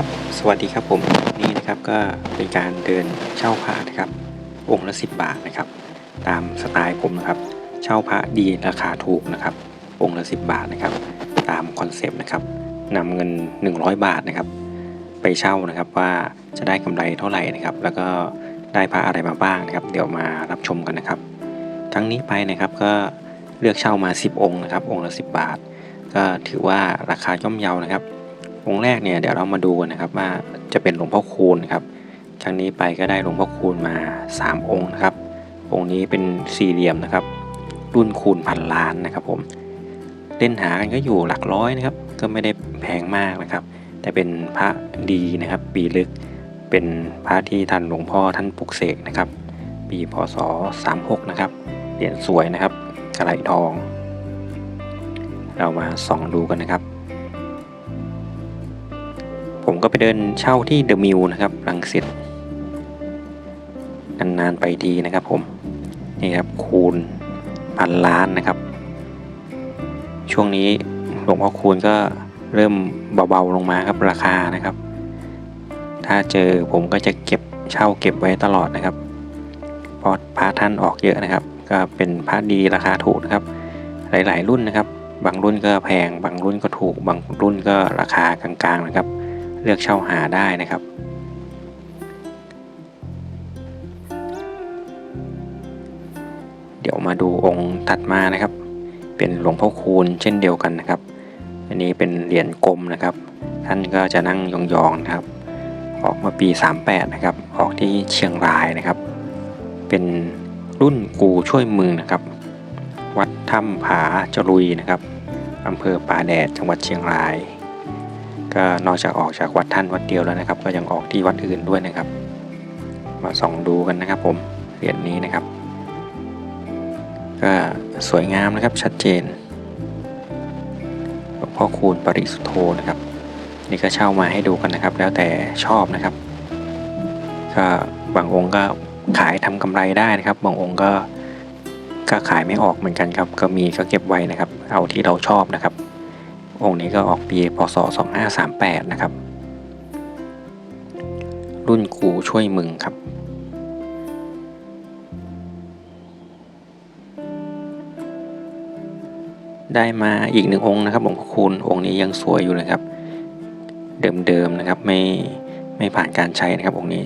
ครับ สวัสดีครับผมนี่นะครับก็เป็นการเดินเช่าพระนะครับ องค์ละ 10 บาทนะครับ ตามสไตล์ผมนะครับ เช่าพระดีราคาถูกนะครับ องค์ละ 10 บาทนะครับ ตามคอนเซปต์นะครับนำเงิน 100 บาทนะครับ ไปเช่านะครับว่าจะได้กำไรเท่าไหร่นะครับ แล้วก็ได้พระอะไรมาบ้างนะครับ เดี๋ยวมารับชมกันนะครับ ทั้งนี้ไปนะครับก็เลือกเช่ามา 10 องค์นะครับ องค์ละ 10 บาท ก็ถือว่าราคาย่อมเยานะครับ องค์แรกเนี่ยเดี๋ยวเรามาดูกันนะครับว่าจะเป็นหลวงพ่อคูณครับครั้งนี้ไปก็ได้หลวงพ่อคูณมา 3 องค์นะครับ องค์นี้เป็นสี่เหลี่ยมนะครับ รุ่นคูณพันล้านนะครับผมเล่นหากันก็อยู่หลักร้อยนะครับ ก็ไม่ได้แพงมากนะครับ แต่เป็นพระดีนะครับ ปีลึกเป็นพระที่ทันหลวงพ่อท่านปลุกเสกนะครับ ปีพศ 36 นะครับเหรียญสวยนะครับกระไหลทอง เรามาส่องดูกันนะครับ ก็ไปเดินเช่าที่เดอะมิวนะครับรังสิตนานๆไปทีนะครับผมนี่ครับคูณพันล้านนะครับ ช่วงนี้หลวงพ่อคูณก็เริ่มเบาๆลงมาครับราคานะครับ ถ้าเจอผมก็จะเก็บเช่าเก็บไว้ตลอดนะครับเพราะพระท่านออกเยอะนะครับ ก็เป็นพระดีราคาถูกนะครับ หลายๆรุ่นนะครับ บางรุ่นก็แพง บางรุ่นก็ถูก บางรุ่นก็ราคากลางๆนะครับ เลือกเช่าหาได้นะครับ เดี๋ยวมาดูองค์ถัดมานะครับ เป็นหลวงพ่อคูณเช่นเดียวกันนะครับ อันนี้เป็นเหรียญกลมนะครับ ท่านก็จะนั่งยองๆนะครับ ออกมาปี 38 นะครับ ออกที่เชียงรายนะครับ เป็นรุ่นกูช่วยมือนะครับ วัดถ้ำผาจรุยนะครับอำเภอป่าแดดจังหวัดเชียงราย ก็นอกจากออกจากวัดท่านวัดเดียวแล้วนะครับ ก็ยังออกที่วัดอื่นด้วยนะครับ มาส่องดูกันนะครับผมเหรียญนี้นะครับ ก็สวยงามนะครับชัดเจนหลวงพ่อคูณปริสุทธโธนะครับ นี่ก็เช่ามาให้ดูกันนะครับ แล้วแต่ชอบนะครับ ก็บางองค์ก็ขายทำกำไรได้นะครับ บางองค์ก็ก็ขายไม่ออกเหมือนกันครับ ก็มีก็เก็บไว้นะครับ เอาที่เราชอบนะครับ องค์นี้ก็ออกปีพศ 2538 นะครับ รุ่นกูช่วยมึงครับ ได้มาอีกหนึ่งองค์นะครับหลวงพ่อคูณองค์นี้ยังสวยอยู่เลยครับ เดิมๆนะครับไม่ไม่ผ่านการใช้นะครับองค์นี้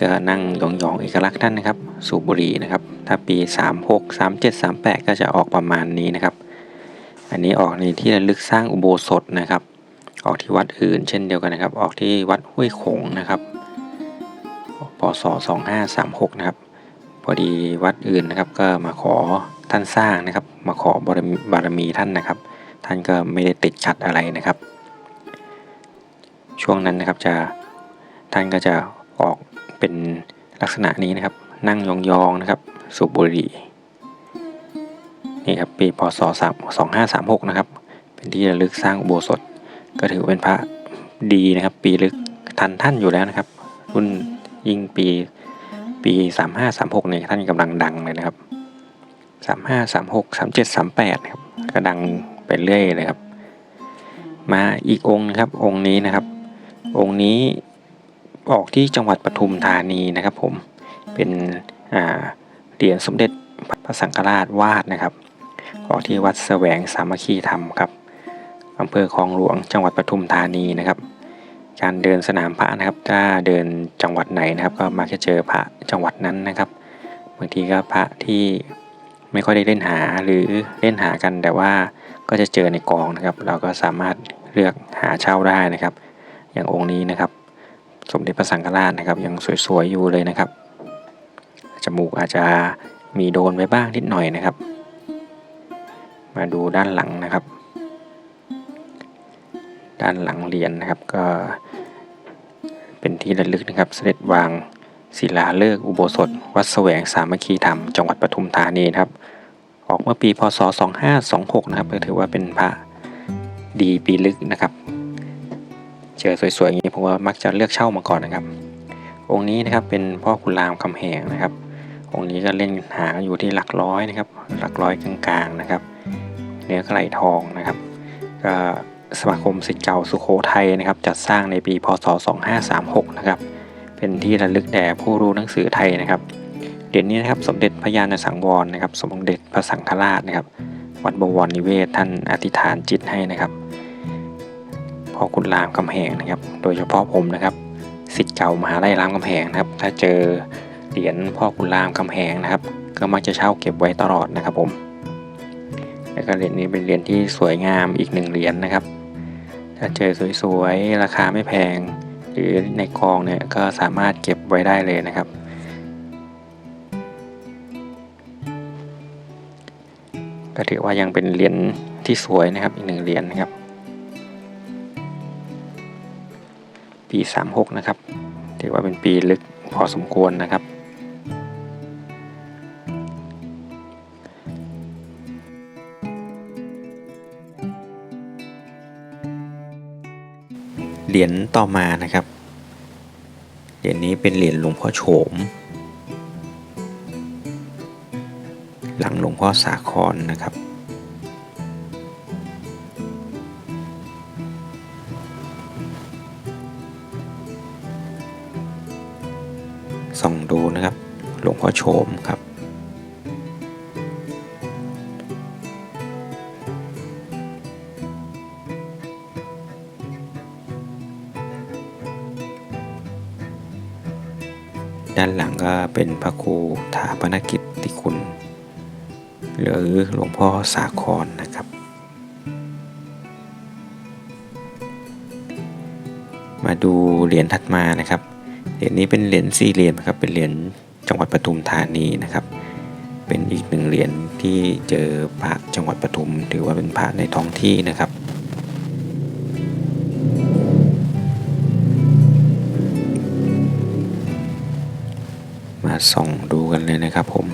ก็นั่งยองๆเอกลักษณ์ท่านนะครับ สูบบุหรี่นะครับ ถ้าปี 36 37 38 ก็จะออกประมาณนี้นะครับ อันนี้ออกในที่ระลึกสร้างอุโบสถนะครับ ออกที่วัดอื่นเช่นเดียวกันนะครับ ออกที่วัดห้วยขงนะครับพศ2536นะครับพอดีวัดอื่นนะครับก็มาขอท่านสร้างนะครับ มาขอบารมีบารมีท่านนะครับ ท่านก็ไม่ได้ติดขัดอะไรนะครับ ช่วงนั้นนะครับจะท่านก็จะออกเป็นลักษณะนี้นะครับ นั่งยองๆนะครับ สูบบุหรี่ นี่ครับปีพศ2536 นะครับ เป็นที่ระลึกสร้างอุโบสถ ก็ถือเป็นพระดีนะครับ ปีลึกทันท่านอยู่แล้วนะครับ รุ่นยิ่งปีปี 3536เนี่ยท่านกำลังดังเลยนะครับ 35 36 37 38นะครับก็ดังไปเรื่อยเลยครับ มาอีกองค์นะครับองค์นี้นะครับ องค์นี้ออกที่จังหวัดปทุมธานีนะครับผมเป็นเหรียญสมเด็จพระสังฆราชวาดนะครับ กที่วัดแสวงสามัคคีธรรมครับอำเภอคลองหลวงจังหวัดปทุมธานีนะครับ การเดินสนามพระนะครับ ถ้าเดินจังหวัดไหนนะครับ ก็มักจะเจอพระจังหวัดนั้นนะครับบางทีก็พระที่ไม่ค่อยได้เล่นหาหรือเล่นหากันแต่ว่าก็จะเจอในกองนะครับ เราก็สามารถเลือกหาเช่าได้นะครับ อย่างองค์นี้นะครับ สมเด็จพระสังฆราชนะครับ ยังสวยๆอยู่เลยนะครับจมูกอาจจะมีโดนไว้บ้างนิดหน่อยนะครับ มาดูด้านหลังนะครับ ด้านหลังเหรียญนนะครับก็ เป็นที่ระลึกนะครับ เสด็จวางศิลาฤกษ์อุโบสถ วัดแสวงสามัคคีธรรมจังหวัดปทุมธานีนะครับ ออกเมื่อปีพศ 2526 นะครับก็ถือว่าเป็นพระดีปีลึกนะครับ เจอสวยๆอย่างนี้ผมว่ามักจะเลือกเช่ามาก่อนนะครับ องค์นี้นะครับเป็นพ่อคุณรามคำแหงนะครับองค์นี้ก็เล่นหาอยู่ที่หลักร้อยนะครับ หลักร้อยกลางๆนะครับ เนื้อกระไหลทองนะครับก็สมาคมศิษย์เก่าสุโขทัยนะครับ จัดสร้างในปีพศ 2536 นะครับ เป็นที่ระลึกแด่ผู้รู้หนังสือไทยนะครับเหรียญนี้นะครับสมเด็จพระญาณสังวรนะครับ สมเด็จพระสังฆราชนะครับ วัดบวรนิเวศท่านอธิษฐานจิตให้นะครับพ่อคุณรามคำแหงนะครับ โดยเฉพาะผมนะครับศิษย์เก่ามหาลัยรามคำแหงนะครับ ถ้าเจอเหรียญพ่อคุณรามคำแหงนะครับ ก็มักจะเช่าเก็บไว้ตลอดนะครับผม แล้วก็เหรียญนี้เป็นเหรียญที่สวยงามอีกหนึ่งเหรียญนะครับ ถ้าเจอสวยๆ ราคาไม่แพง หรือในกองเนี่ยก็สามารถเก็บไว้ได้เลยนะครับ ก็ถือว่ายังเป็นเหรียญที่สวยนะครับอีกหนึ่งเหรียญนะครับ ปี 36 นะครับ ถือว่าเป็นปีลึกพอสมควรนะครับ เหรียญต่อมานะครับ เหรียญนี้เป็นเหรียญหลวงพ่อโฉม หลังหลวงพ่อสาครนะครับ ส่องดูนะครับ หลวงพ่อโฉมครับ ด้านหลังก็เป็นพระครูถาปนกิจติคุณ หรือหลวงพ่อสาครนะครับ มาดูเหรียญถัดมานะครับ เหรียญนี้เป็นเหรียญสี่เหรียญนะครับ เป็นเหรียญจังหวัดปทุมธานีนะครับ เป็นอีกหนึ่งเหรียญที่เจอพระจังหวัดปทุม ถือว่าเป็นพระในท้องที่นะครับ มาส่องดูกันเลยนะครับผม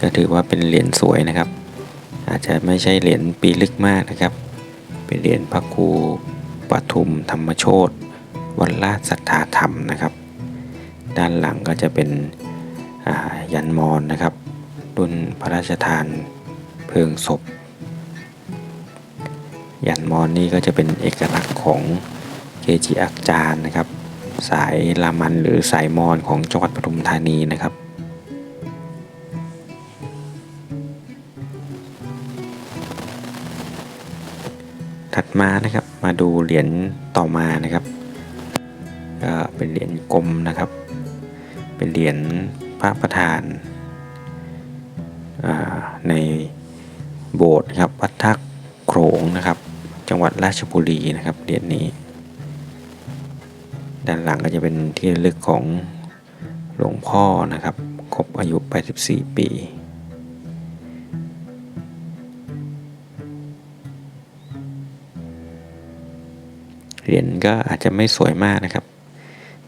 ก็ถือว่าเป็นเหรียญสวยนะครับ อาจจะไม่ใช่เหรียญปีลึกมากนะครับ เป็นเหรียญพระครูปทุมธรรมโชตวัดราชสัทธาธรรมนะครับ ด้านหลังก็จะเป็นยันมอนนะครับรุ่นพระราชทานเพลิงศพ ยันมอนนี่ก็จะเป็นเอกลักษณ์ของเกจิอาจารย์นะครับ สายลามันหรือสายมอนของจังหวัดปทุมธานีนะครับถัดมานะครับมาดูเหรียญต่อมานะครับก็เป็นเหรียญกลมนะครับ เป็นเหรียญพระประธานอ่าในโบสถ์ครับวัดทักโขงนะครับ จังหวัดราชบุรีนะครับเหรียญนี้ ด้านหลังก็จะเป็นที่ลึกของหลวงพ่อนะครับครบอายุ 84 ปีเหรียญก็อาจจะไม่สวยมากนะครับ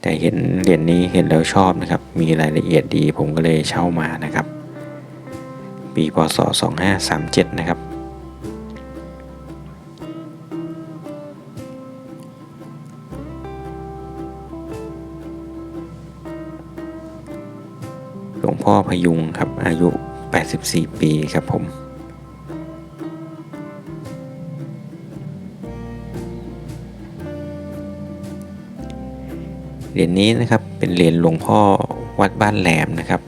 แต่เห็นเหรียญนี้เห็นแล้วชอบนะครับ มีรายละเอียดดีผมก็เลยเช่ามานะครับ ปีพศ2537 นะครับ หลวงพ่อพยุงครับอายุ 84 ปีครับผมเหรียญนี้นะครับเป็นเหรียญหลวงพ่อวัดบ้านแหลมนะครับ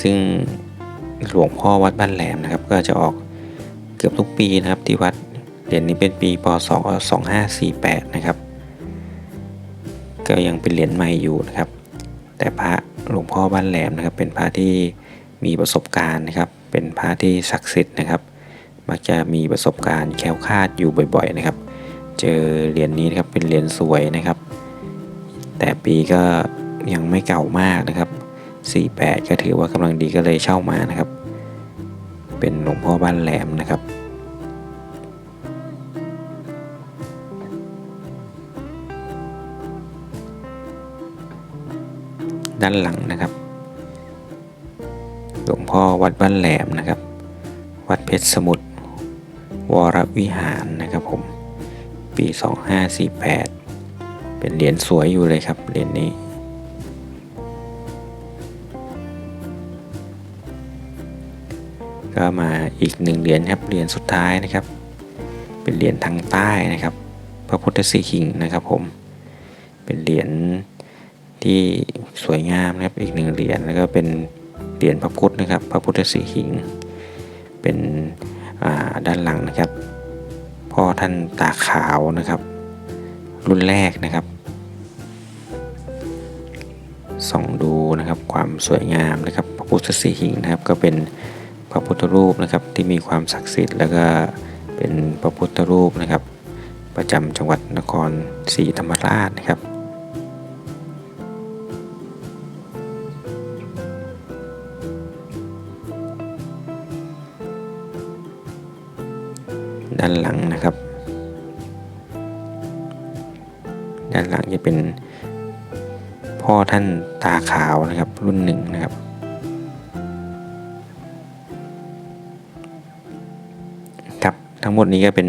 ซึ่งหลวงพ่อวัดบ้านแหลมนะครับ ก็จะออกเกือบทุกปีนะครับที่วัดเหรียญนี้เป็นปีพศ2548 นะครับ ก็ยังเป็นเหรียญใหม่อยู่นะครับ แต่พระ หลวงพ่อบ้านแหลมนะครับ เป็นพระที่มีประสบการณ์นะครับ เป็นพระที่ศักดิ์สิทธิ์นะครับมักจะมีประสบการณ์แคล้วคลาดอยู่บ่อย ๆ นะครับ เจอเหรียญนี้นะครับเป็นเหรียญสวยนะครับ แต่ปีก็ยังไม่เก่ามากนะครับ 48 ก็ถือว่ากำลังดีก็เลยเช่ามานะครับ เป็นหลวงพ่อบ้านแหลมนะครับ ด้านหลังนะครับหลวงพ่อวัดบ้านแหลมนะครับ วัดเพชรสมุทรวรวิหารนะครับผม ปี 2548 เป็นเหรียญสวยอยู่เลยครับเหรียญนี้ ก็มาอีกหนึ่งเหรียญครับเหรียญสุดท้ายนะครับ เป็นเหรียญทางใต้นะครับ พระพุทธสีหิงนะครับผม เป็นเหรียญ ที่สวยงามนะครับอีกหนึ่งเหรียญแล้วก็เป็นเหรียญพระพุทธนะครับ พระพุทธสีหิง เป็นด้านหลังนะครับพ่อท่านตาขาวนะครับ รุ่นแรกนะครับส่องดูนะครับความสวยงามนะครับ พระพุทธสีหิงนะครับ ก็เป็นพระพุทธรูปนะครับที่มีความศักดิ์สิทธิ์ แล้วก็เป็นพระพุทธรูปนะครับ ประจำจังหวัดนครศรีธรรมราชนะครับ ด้านหลังนะครับ ด้านหลังจะเป็นพ่อท่านตาขาวนะครับ รุ่นหนึ่งนะครับ ครับทั้งหมดนี้ก็เป็น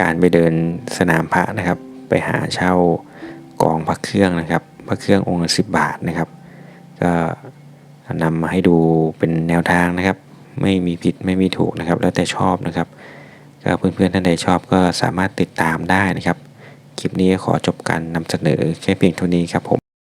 การไปเดินสนามพระนะครับ ไปหาเช่ากองพระเครื่องนะครับพระเครื่ององค์ละสิบบาทนะครับ ก็นำมาให้ดูเป็นแนวทางนะครับ ไม่มีผิดไม่มีถูกนะครับ แล้วแต่ชอบนะครับ ก็เพื่อนๆท่านใดชอบก็สามารถติดตามได้นะครับ คลิปนี้ขอจบการนำเสนอแค่เพียงเท่านี้ครับผม